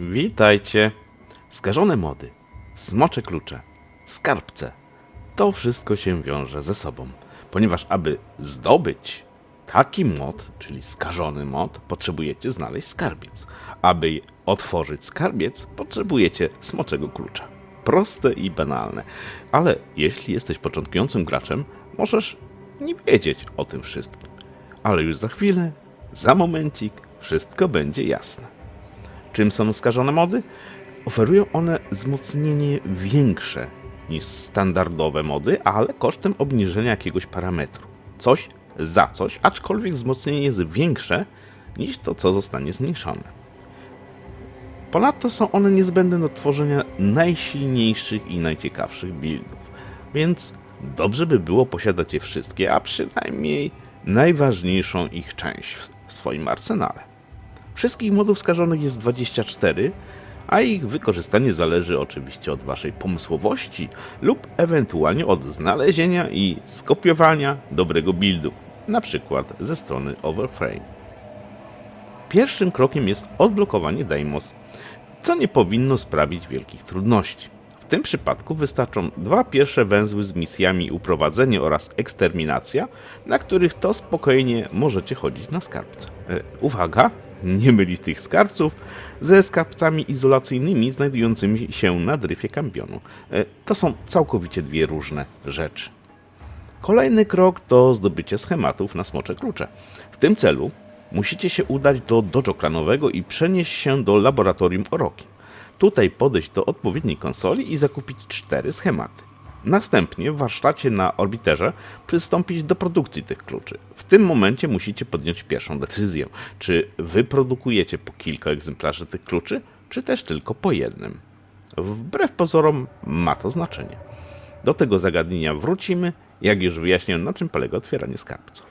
Witajcie. Skażone mody, smocze klucze, skarbce. To wszystko się wiąże ze sobą, ponieważ aby zdobyć taki mod, czyli skażony mod, potrzebujecie znaleźć skarbiec. Aby otworzyć skarbiec, potrzebujecie smoczego klucza. Proste i banalne, ale jeśli jesteś początkującym graczem, możesz nie wiedzieć o tym wszystkim. Ale już za chwilę, za momencik, wszystko będzie jasne. Czym są skażone mody? Oferują one wzmocnienie większe niż standardowe mody, ale kosztem obniżenia jakiegoś parametru. Coś za coś, aczkolwiek wzmocnienie jest większe niż to, co zostanie zmniejszone. Ponadto są one niezbędne do tworzenia najsilniejszych i najciekawszych buildów, więc dobrze by było posiadać je wszystkie, a przynajmniej najważniejszą ich część w- swoim arsenale. Wszystkich modów skażonych jest 24, a ich wykorzystanie zależy oczywiście od Waszej pomysłowości lub ewentualnie od znalezienia i skopiowania dobrego buildu, na przykład ze strony Overframe. Pierwszym krokiem jest odblokowanie Deimos, co nie powinno sprawić wielkich trudności. W tym przypadku wystarczą dwa pierwsze węzły z misjami uprowadzenie oraz eksterminacja, na których to spokojnie możecie chodzić na skarbce. E, uwaga, nie mylić tych skarbców ze skarbcami izolacyjnymi znajdującymi się na dryfie kampionu. E, to są całkowicie dwie różne rzeczy. Kolejny krok to zdobycie schematów na smocze klucze. W tym celu musicie się udać do dojo klanowego i przenieść się do laboratorium Oroki. Tutaj podejść do odpowiedniej konsoli i zakupić cztery schematy. Następnie w warsztacie na orbiterze przystąpić do produkcji tych kluczy. W tym momencie musicie podjąć pierwszą decyzję, czy wyprodukujecie po kilka egzemplarzy tych kluczy, czy też tylko po jednym. Wbrew pozorom ma to znaczenie. Do tego zagadnienia wrócimy, jak już wyjaśnię, na czym polega otwieranie skarbców.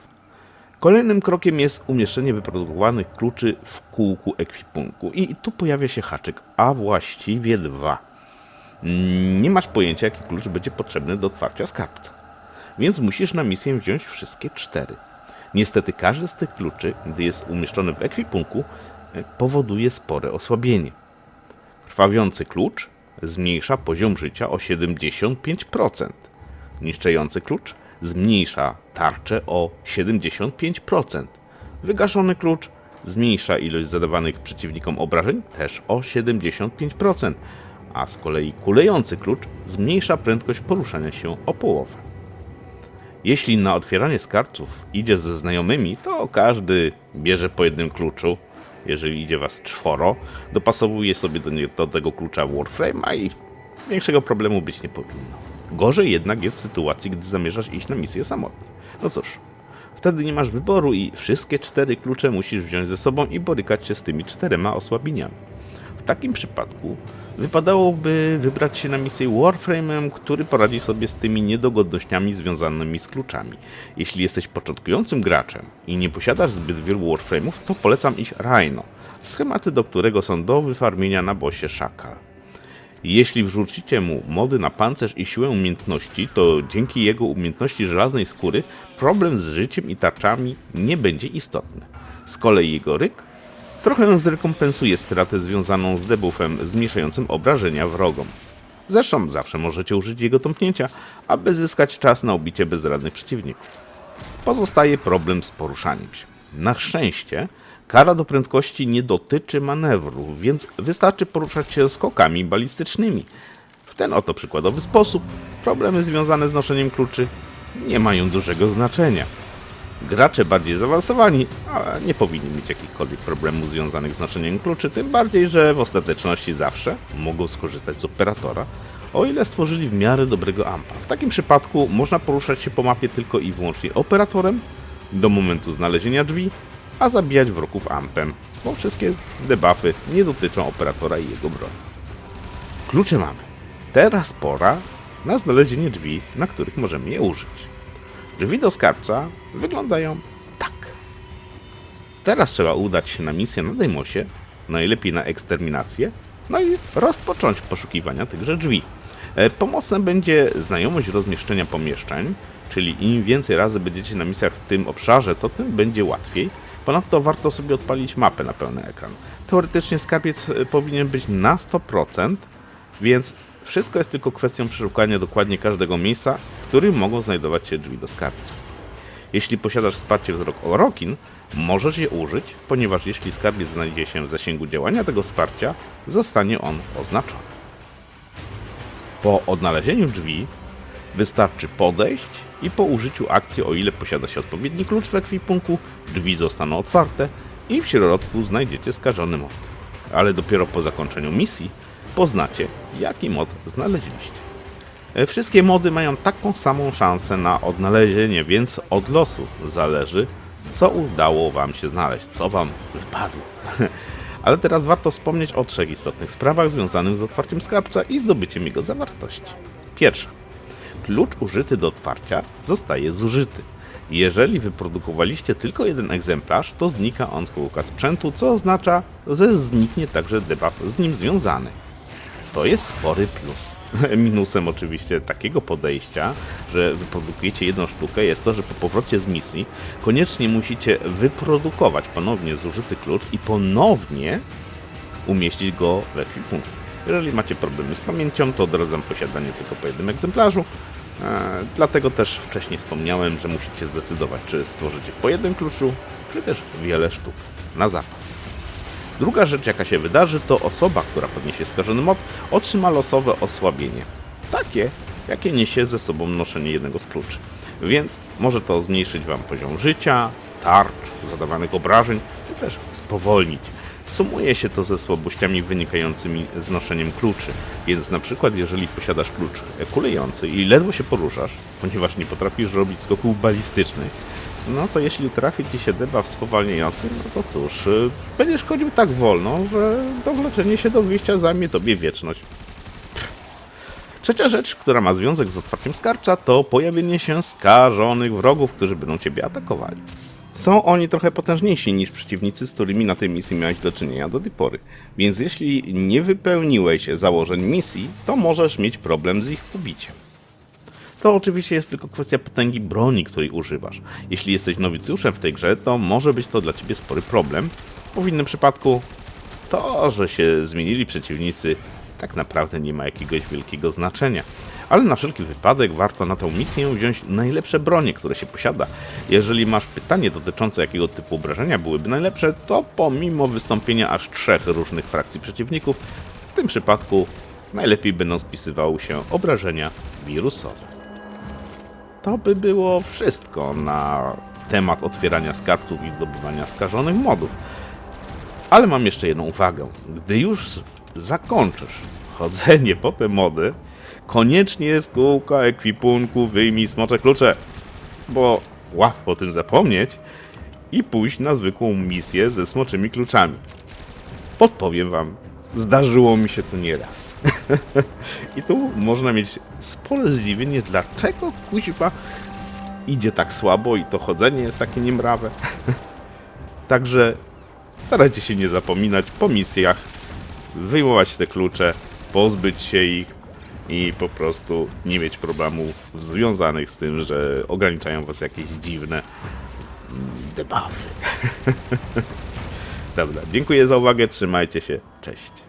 Kolejnym krokiem jest umieszczenie wyprodukowanych kluczy w kółku ekwipunku. I tu pojawia się haczyk, a właściwie dwa. Mm, Nie masz pojęcia, jaki klucz będzie potrzebny do otwarcia skarbca. Więc musisz na misję wziąć wszystkie cztery. Niestety każdy z tych kluczy, gdy jest umieszczony w ekwipunku, e, powoduje spore osłabienie. Krwawiący klucz zmniejsza poziom życia o 75%. Niszczący klucz zmniejsza tarczę o 75%. Wygaszony klucz zmniejsza ilość zadawanych przeciwnikom obrażeń też o 75%, a z kolei kulejący klucz zmniejsza prędkość poruszania się o połowę. Jeśli na otwieranie skarbców idzie ze znajomymi, to każdy bierze po jednym kluczu. Jeżeli idzie was czworo, dopasowuje sobie do, nie, do tego klucza Warframe'a i większego problemu być nie powinno. Gorzej jednak jest w sytuacji, gdy zamierzasz iść na misję samotnie. No cóż, wtedy nie masz wyboru i wszystkie cztery klucze musisz wziąć ze sobą i borykać się z tymi czterema osłabieniami. W takim przypadku wypadałoby wybrać się na misję Warframe'em, który poradzi sobie z tymi niedogodnościami związanymi z kluczami. Jeśli jesteś początkującym graczem i nie posiadasz zbyt wielu Warframe'ów, to polecam iść Rhino, schematy do którego są do wyfarmienia na bosie Shakal. Jeśli wrzucicie mu mody na pancerz i siłę umiejętności, to dzięki jego umiejętności żelaznej skóry problem z życiem i tarczami nie będzie istotny. Z kolei jego ryk trochę zrekompensuje stratę związaną z debuffem zmniejszającym obrażenia wrogom. Zresztą zawsze możecie użyć jego tąpnięcia, aby zyskać czas na ubicie bezradnych przeciwników. Pozostaje problem z poruszaniem się. Na szczęście kara do prędkości nie dotyczy manewru, więc wystarczy poruszać się skokami balistycznymi. W ten oto przykładowy sposób problemy związane z noszeniem kluczy nie mają dużego znaczenia. Gracze bardziej zaawansowani nie powinni mieć jakichkolwiek problemów związanych z noszeniem kluczy, tym bardziej, że w ostateczności zawsze mogą skorzystać z operatora, o ile stworzyli w miarę dobrego ampa. W takim przypadku można poruszać się po mapie tylko i wyłącznie operatorem do momentu znalezienia drzwi, a zabijać wrogów ampem, bo wszystkie debuffy nie dotyczą operatora i jego broni. Klucze mamy. Teraz pora na znalezienie drzwi, na których możemy je użyć. Drzwi do skarbca wyglądają tak. Teraz trzeba udać się na misję na Deimosie, najlepiej na eksterminację, no i rozpocząć poszukiwania tychże drzwi. E, Pomocna będzie znajomość rozmieszczenia pomieszczeń, czyli im więcej razy będziecie na misjach w tym obszarze, to tym będzie łatwiej. Ponadto warto sobie odpalić mapę na pełny ekran. Teoretycznie skarbiec y, powinien być na 100%, więc wszystko jest tylko kwestią przeszukania dokładnie każdego miejsca, którym mogą znajdować się drzwi do skarbca. Jeśli posiadasz wsparcie wzrok Orokin, możesz je użyć, ponieważ jeśli skarbiec znajdzie się w zasięgu działania tego wsparcia, zostanie on oznaczony. Po odnalezieniu drzwi wystarczy podejść i po użyciu akcji, o ile posiada się odpowiedni klucz w ekwipunku, drzwi zostaną otwarte i w środku znajdziecie skażony mod. Ale dopiero po zakończeniu misji poznacie, jaki mod znaleźliście. E, Wszystkie mody mają taką samą szansę na odnalezienie, więc od losu zależy, co udało Wam się znaleźć, co Wam wypadło. Ale teraz warto wspomnieć o trzech istotnych sprawach związanych z otwarciem skarbca i zdobyciem jego zawartości. Pierwsza. Klucz użyty do otwarcia zostaje zużyty. Jeżeli wyprodukowaliście tylko jeden egzemplarz, to znika on z kółka sprzętu, co oznacza, że zniknie także debuff z nim związany. To jest spory plus. Minusem oczywiście takiego podejścia, że wyprodukujecie jedną sztukę, jest to, że po powrocie z misji koniecznie musicie wyprodukować ponownie zużyty klucz i ponownie umieścić go w ekwipunku. Jeżeli macie problemy z pamięcią, to odradzam posiadanie tylko po jednym egzemplarzu. E, dlatego też wcześniej wspomniałem, że musicie zdecydować, czy stworzycie po jednym kluczu, czy też wiele sztuk na zapas. Druga rzecz, jaka się wydarzy, to osoba, która podniesie skażony mod, otrzyma losowe osłabienie. Takie, jakie niesie ze sobą noszenie jednego z kluczy. Więc może to zmniejszyć Wam poziom życia, tarcz, zadawanych obrażeń, czy też spowolnić. Sumuje się to ze słabościami wynikającymi z noszeniem kluczy, więc na przykład jeżeli posiadasz klucz kulejący i ledwo się poruszasz, ponieważ nie potrafisz robić skoków balistycznych, no to jeśli trafi ci się debuff spowalniający, no to cóż, y, będziesz chodził tak wolno, że dowleczenie się do wyjścia zajmie tobie wieczność. Trzecia rzecz, która ma związek z otwarciem skarbca, to pojawienie się skażonych wrogów, którzy będą ciebie atakowali. Są oni trochę potężniejsi niż przeciwnicy, z którymi na tej misji miałeś do czynienia do tej pory. Więc jeśli nie wypełniłeś założeń misji, to możesz mieć problem z ich ubiciem. To oczywiście jest tylko kwestia potęgi broni, której używasz. Jeśli jesteś nowicjuszem w tej grze, to może być to dla ciebie spory problem, bo w innym przypadku to, że się zmienili przeciwnicy, tak naprawdę nie ma jakiegoś wielkiego znaczenia. Ale na wszelki wypadek warto na tę misję wziąć najlepsze bronie, które się posiada. Jeżeli masz pytanie dotyczące jakiego typu obrażenia byłyby najlepsze, to pomimo wystąpienia aż trzech różnych frakcji przeciwników, w tym przypadku najlepiej będą spisywały się obrażenia wirusowe. To by było wszystko na temat otwierania skarbców i zdobywania skażonych modów. Ale mam jeszcze jedną uwagę. Gdy już zakończysz chodzenie po te mody, koniecznie z kółka ekwipunku wyjmij smocze klucze, bo łatwo o tym zapomnieć i pójść na zwykłą misję ze smoczymi kluczami. Podpowiem wam, zdarzyło mi się to nieraz. I tu można mieć spore zdziwienie, dlaczego kuźwa idzie tak słabo i to chodzenie jest takie niemrawe. Także starajcie się nie zapominać po misjach, wyjmować te klucze, pozbyć się ich i po prostu nie mieć problemów związanych z tym, że ograniczają was jakieś dziwne mm, debuffy. Dobra, dziękuję za uwagę, trzymajcie się, cześć.